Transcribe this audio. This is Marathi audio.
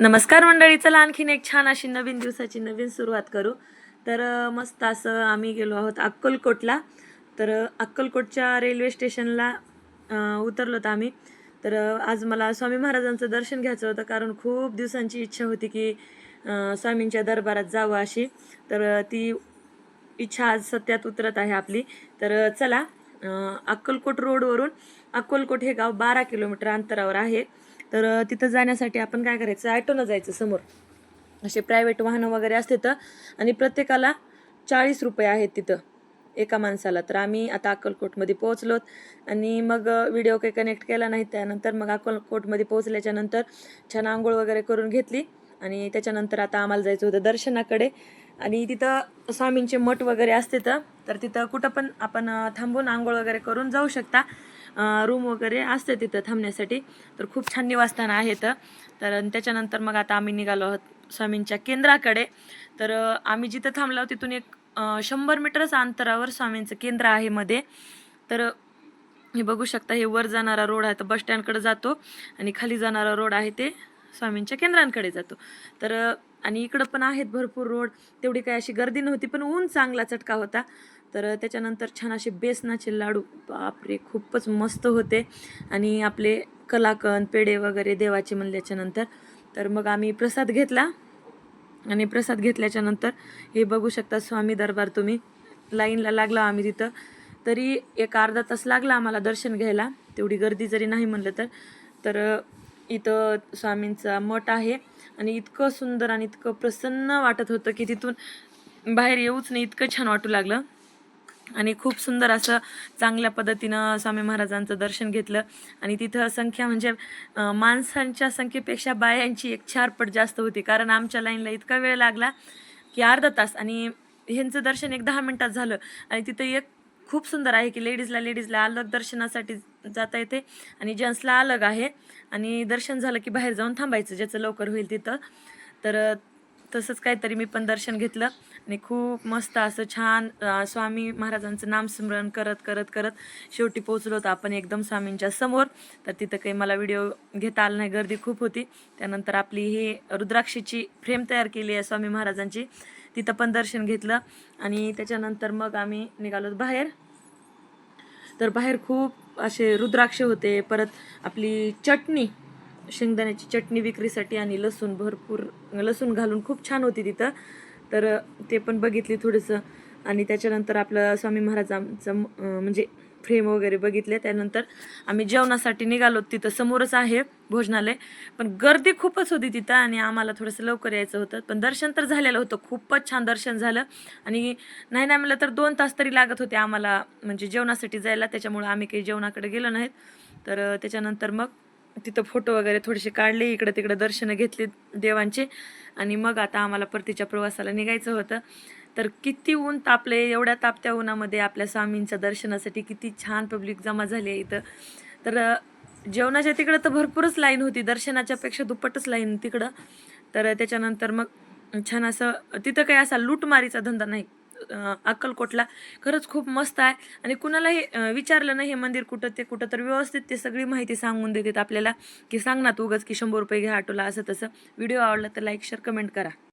नमस्कार मंडळी चला आणखीन एक छान अशी नवीन दिवसाची नवीन सुरुवात करू. तर मस्त असं आम्ही गेलो आहोत अक्कलकोटला. तर अक्कलकोटच्या रेल्वे स्टेशनला उतरलो होतो आम्ही. तर आज मला स्वामी महाराजांचं दर्शन घ्यायचं होतं कारण खूप दिवसांची इच्छा होती की स्वामींच्या दरबारात जावं अशी. तर ती इच्छा आज सत्यात उतरत आहे आपली. तर चला अक्कलकोट रोडवरून अक्कलकोट हे गाव बारा किलोमीटर अंतरावर आहे. तर तिथं जाण्यासाठी आपण काय करायचं ॲटोनं जायचं समोर. असे प्रायव्हेट वाहनं वगैरे असते तर आणि प्रत्येकाला चाळीस रुपये आहेत तिथं एका माणसाला. तर आम्ही आता अक्कलकोटमध्ये पोहोचलोत आणि मग व्हिडिओ काही कनेक्ट केला नाही. त्यानंतर मग अक्कलकोटमध्ये पोहोचल्याच्यानंतर छान आंघोळ वगैरे करून घेतली आणि त्याच्यानंतर आता आम्हाला जायचं होतं दर्शनाकडे. आणि तिथं स्वामींचे मठ वगैरे असते तर तिथं कुठं पण आपण थांबून आंघोळ वगैरे करून जाऊ शकता. रूम वगैरे असते तिथं थांबण्यासाठी. तर खूप छान निवासस्थान आहे तर तर त्याच्यानंतर मग आता आम्ही निघालो आहोत स्वामींच्या केंद्राकडे. तर आम्ही जिथं थांबलो आहोत तिथून एक शंभर मीटरच अंतरावर स्वामींचं केंद्र आहे मध्ये. तर हे बघू शकता हे वर जाणारा रोड आहे. तर बस स्टँडकडे जातो आणि खाली जाणारा रोड आहे ते स्वामींच्या केंद्रांकडे जातो. तर आणि इकडं पण आहेत भरपूर रोड. तेवढी काही अशी गर्दी नव्हती पण ऊन चांगला चटका होता. तर त्याच्यानंतर छान असे बेसनाचे लाडू. बापरे खूपच मस्त होते. आणि आपले कलाकंद पेढे वगैरे देवाचे म्हणल्याच्यानंतर तर मग आम्ही प्रसाद घेतला. आणि प्रसाद घेतल्याच्या नंतर हे बघू शकता स्वामी दरबार तुम्ही. लाईनला लागला आम्ही तिथं. तरी एक अर्धा तास लागला आम्हाला दर्शन घ्यायला. तेवढी गर्दी जरी नाही म्हणलं तर. तर इथं स्वामींचा मठ आहे. आणि इतकं सुंदर आणि इतकं प्रसन्न वाटत होतं की तिथून बाहेर येऊच नाही इतकं छान वाटू लागलं. आणि खूप सुंदर असं चांगल्या पद्धतीनं स्वामी महाराजांचं दर्शन घेतलं. आणि तिथं संख्या म्हणजे माणसांच्या संख्येपेक्षा बायांची एक चार पट जास्त होती. कारण आमच्या लाईनला इतका वेळ लागला की अर्धा तास. आणि ह्यांचं दर्शन एक दहा मिनटात झालं. आणि तिथं एक खूप सुंदर आहे की लेडीजला लेडीजला अलग दर्शनासाठी जाता येते. आणि जेंट्सला अलग आहे. आणि दर्शन झालं की बाहेर जाऊन थांबायचं ज्याचं लवकर होईल तिथं. तर तसंच काहीतरी मी पण दर्शन घेतलं. आणि खूप मस्त असं छान स्वामी महाराजांचं नामस्मरण करत करत करत शेवटी पोचलो होतो आपण एकदम स्वामींच्या समोर. तर तिथं काही मला व्हिडिओ घेता आला नाही गर्दी खूप होती. त्यानंतर आपली ही रुद्राक्षीची फ्रेम तयार केली आहे स्वामी महाराजांची. तिथं पण दर्शन घेतलं. आणि त्याच्यानंतर मग आम्ही निघालो बाहेर. तर बाहेर खूप असे रुद्राक्ष होते. परत आपली चटणी शेंगदाण्याची चटणी विक्रीसाठी आणि लसूण भरपूर लसूण घालून खूप छान होती तिथं. तर ते पण बघितली थोडंसं. आणि त्याच्यानंतर आपलं स्वामी महाराजांचं म्हणजे फ्रेम वगैरे बघितले. त्यानंतर आम्ही जेवणासाठी निघालो. तिथं समोरच आहे भोजनालय. पण गर्दी खूपच होती तिथं आणि आम्हाला थोडंसं लवकर यायचं होतं. पण दर्शन तर झालेलं होतं. खूपच छान दर्शन झालं. आणि नाही नाही म्हणलं तर दोन तास तरी लागत होते आम्हाला म्हणजे जेवणासाठी जायला. त्याच्यामुळं आम्ही काही जेवणाकडे गेलो नाहीत. तर त्याच्यानंतर मग तिथं फोटो वगैरे थोडेसे काढले इकडं तिकडं दर्शनं घेतली देवांचे. आणि मग आता आम्हाला परतीच्या प्रवासाला निघायचं होतं. तर किती ऊन तापले एवढ्या तापत्या उन्हामध्ये आपल्या स्वामींच्या दर्शनासाठी किती छान पब्लिक जमा झाली आहे इथं. तर जेवणाच्या तिकडं तर भरपूरच लाईन होती दर्शनाच्या पेक्षा दुप्पटच लाईन तिकडं. तर त्याच्यानंतर मग छान असं तिथं काही असा लूटमारीचा धंदा नाही. अक्कलकोटला. खरंच खूप मस्त आहे. आणि कुणालाही विचारलं नाही हे मंदिर कुठं ते कुठं तर व्यवस्थित ते सगळी माहिती सांगून देतात आपल्याला की सांग ना तू उगाच की शंभर रुपये घ्या ऑटोला असं तसं व्हिडिओ आवडला तर लाईक शेअर कमेंट करा.